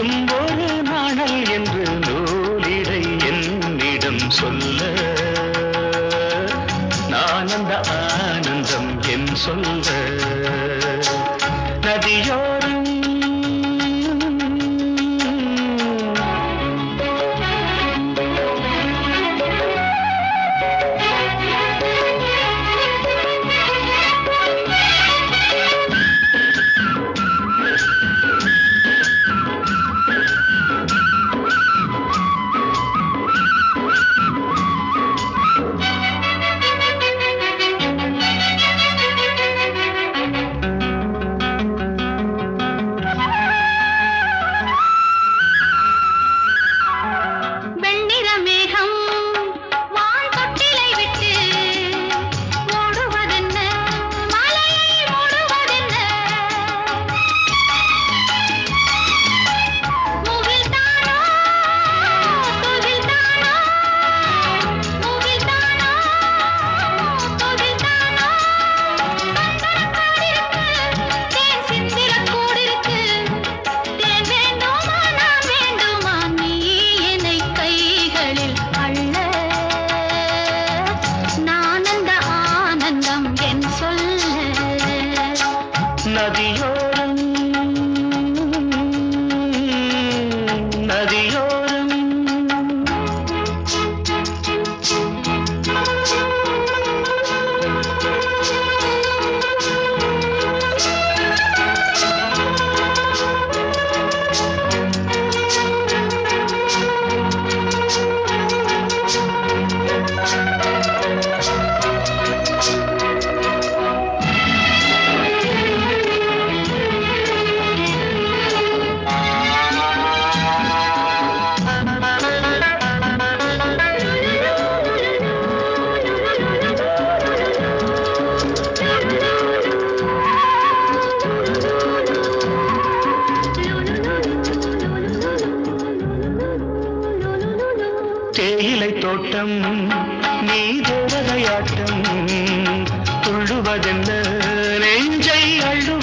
நீயும் ஒரு நாணல் என்று நூலிடை என்னிடம் சொல்ல. ஆனந்த ஆனந்தம் என் சொல்ல. நதியோ தேயிலை தோட்டம் நீ தேவதையாட்டம் துள்ளுவதென்ன நெஞ்சை அள்ளும்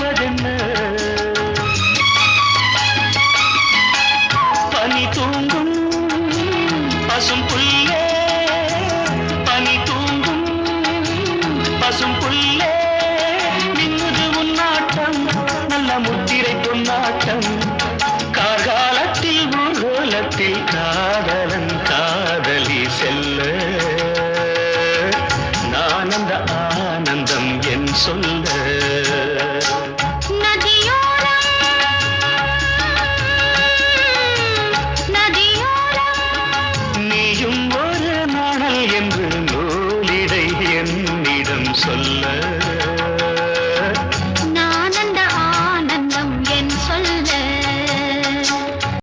மனம் சொல்ல